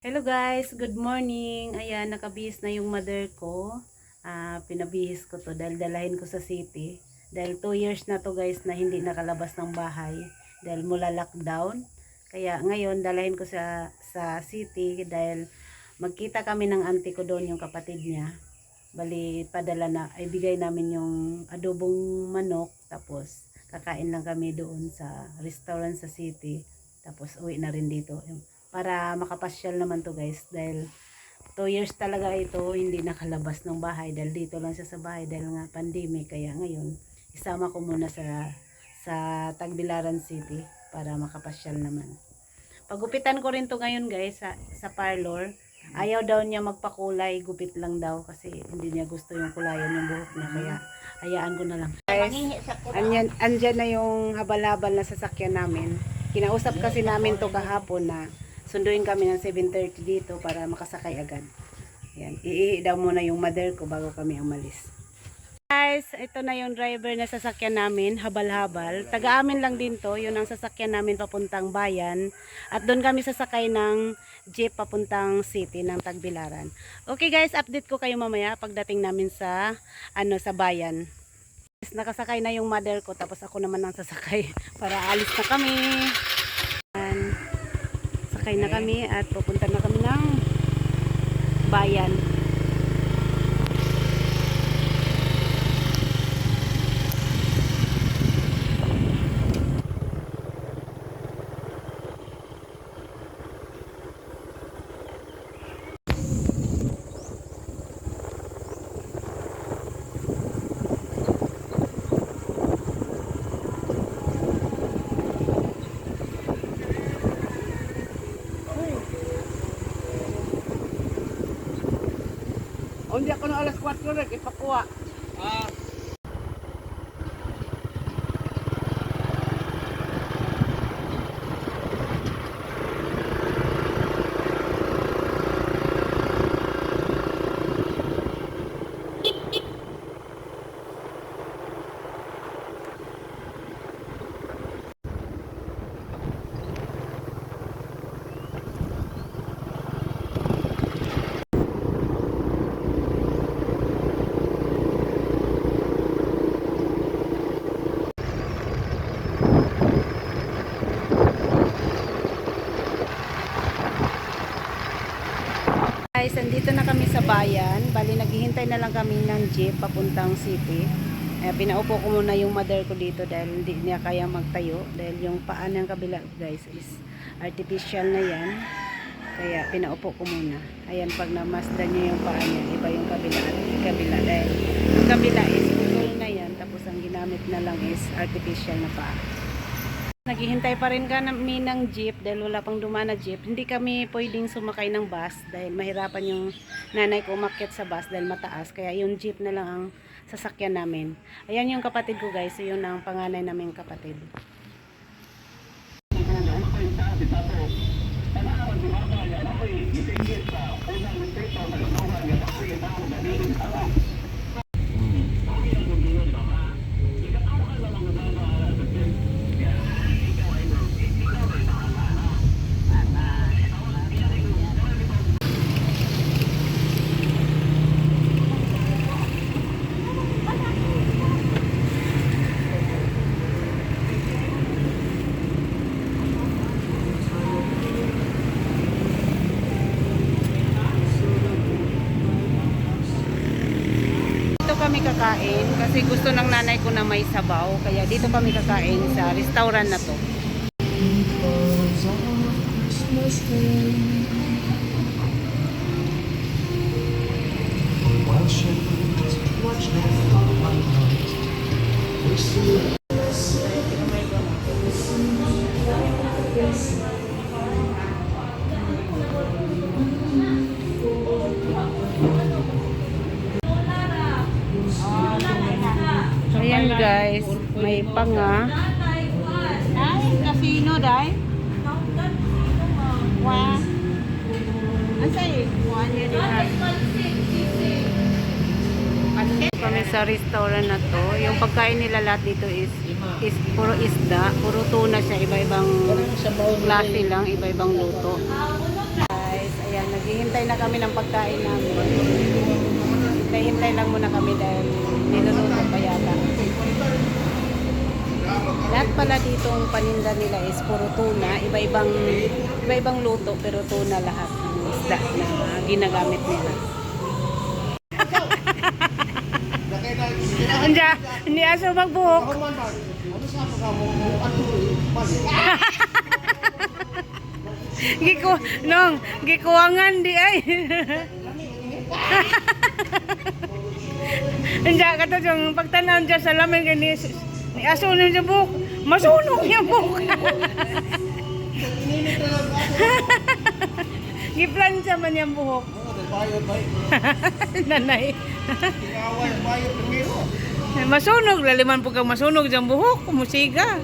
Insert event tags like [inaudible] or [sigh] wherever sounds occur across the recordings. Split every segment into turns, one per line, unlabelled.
Hello guys, good morning. Ayan, nakabihis na yung mother ko. Ah, pinabihis ko to dahil dalahin ko sa city. Dahil 2 years na to guys na hindi nakalabas ng bahay dahil mula lockdown. Kaya ngayon dalahin ko sa sa city dahil magkita kami ng auntie ko doon yung kapatid niya. Bali padala na ay bigay namin yung adobong manok tapos kakain lang kami doon sa restaurant sa city. Tapos uwi na rin dito. Yung para makapasyal naman to guys. Dahil 2 years talaga ito hindi nakalabas ng bahay. Dahil dito lang siya sa bahay dahil nga pandemic. Kaya ngayon isama ko muna sa sa Tagbilaran City para makapasyal naman. Pagupitan ko rin to ngayon guys sa, sa parlor. Ayaw daw niya magpakulay. Gupit lang daw kasi hindi niya gusto yung kulayan yung buhok niya. Kaya hayaan ko na lang. Guys andyan, andyan na yung habal-habal na sasakyan namin. Kinausap kasi namin to kahapon na sunduin kami ng 7.30 dito para makasakay agad. Yan. Iihi muna yung mother ko bago kami umalis. Guys, ito na yung driver na sasakyan namin, habal-habal. Taga-amin lang din to, yun ang sasakyan namin papuntang bayan. At doon kami sasakay ng jeep papuntang city ng Tagbilaran. Okay guys, update ko kayo mamaya pagdating namin sa ano sa bayan. Nakasakay na yung mother ko tapos ako naman ang sasakay [laughs] para alis na kami. Yan. Sakay na kami at pupunta na kami ng bayan.
Hindi ako na alas 4 rin, ipakuha. Ah.
Andito na kami sa bayan. Bali, naghihintay na lang kami ng jeep papuntang city. Eh, pinaupo ko muna yung mother ko dito dahil hindi niya kaya magtayo. Dahil yung paa ng kabila, guys, is artificial na yan. Kaya pinaupo ko muna. Ayan, pag namasdan niya yung paa niya, iba yung kabila at kabila. Dahil yung kabila is putol na yan. Tapos ang ginamit na lang is artificial na paa. Naghihintay pa rin kami ng jeep dahil wala pang dumaan na jeep. Hindi kami pwedeng sumakay ng bus dahil mahirapan yung nanay ko umakyat sa bus dahil mataas. Kaya yung jeep na lang ang sasakyan namin. Ayan yung kapatid ko guys. So, yun ang panganay namin kapatid. Dito kami kakain kasi gusto ng nanay ko na may sabaw. Kaya dito kami kakain sa restaurant na to.
Watch their flock by night, we
may panga. Ay, casino dai. Wow. Ansay, kami sa restaurant na to. Yung pagkain nila lahat dito is is puro isda, puro tuna siya, iba-ibang klase lang, iba-ibang luto. Guys, ayan na kami ng pagkain namin. Hintay-hintay lang muna kami dahil niluluto pa yata. Lahat pala ditong paninda nila is puro tuna. Iba-ibang, iba-ibang luto pero tuna lahat ng isda na ginagamit nila. Anja, hindi aso magbuhok. Giku, nong, gikuwangan di ay. Anja kato yung pagtanaw dyan sa lamin kay aso ni sa buhok. Masunog yung buhok. [laughs] Giplansya man yung buhok. [laughs] Nanay. [laughs] Masunog, laliman po kang masunog dyan buhok, musiga.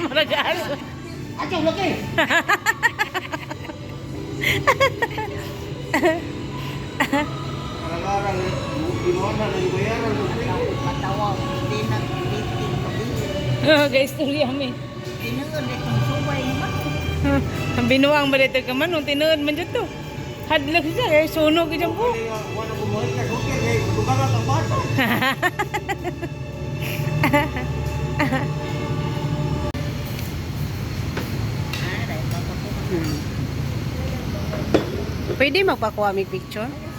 Maragas.
Acho, laki! Karang-karang, ginawa na ng bayaran.
Matawa, hindi na meeting kami.
guys, tuloy kami.
Tinuod itong subay naman.
Ang binuang ba dito ka man, tinuod man dito. Hadlok siya, kaya sunog dyan.
Kaya, wala ka, okay, kaya
papakuha.
Hmm. Pwede magpakuha may picture?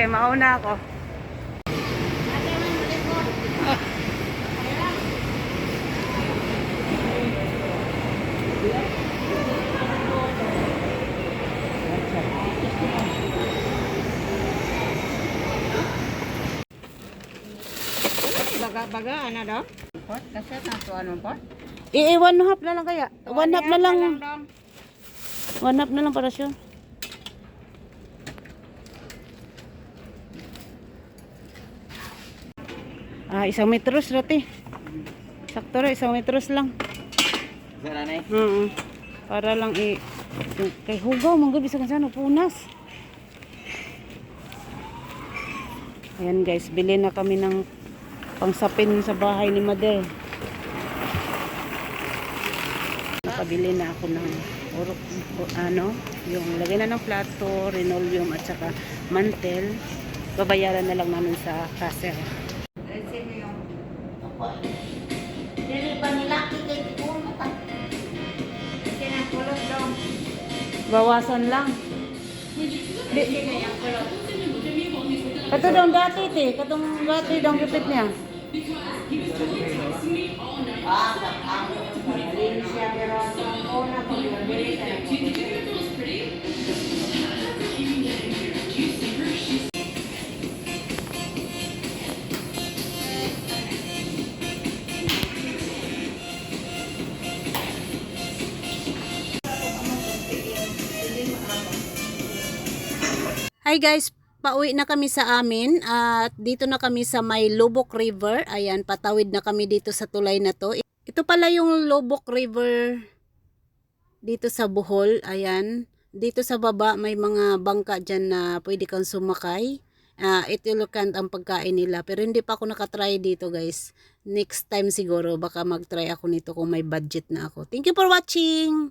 Eh, mauna ako.
Baga-baga, ano daw? Pot, kasi na to ano pot?
Eh, eh, one half na lang kaya. One half na lang. One half na lang para sure. Ah, isang metros rati. Sakto ra, isang metros lang.
Sara na eh.
Oo. Para lang i kay hugaw mong gabi sa kansano punas. Ayan guys, bili na kami ng pangsapin sa bahay ni Mother. Nakabili na ako ng oro, o- ano, yung lagay na ng plato, linoleum at saka mantel. Babayaran na lang namin sa cashier.
Sino yung... Opo. Dili pa nilaki kay Tikuno ka. Kasi na kulot dong.
Bawasan lang. Di? Kato daw dati te, katong dati daw gipit niya.
Ah, ang malinis siya pero ang una ko
Hi guys, pauwi na kami sa amin at dito na kami sa may Lubok River. Ayan, patawid na kami dito sa tulay na to. Ito pala yung Lubok River dito sa Bohol. Ayan, dito sa baba may mga bangka dyan na pwede kang sumakay. Ah, ito lokant ang pagkain nila pero hindi pa ako nakatry dito guys. Next time siguro baka mag-try ako nito kung may budget na ako. Thank you for watching!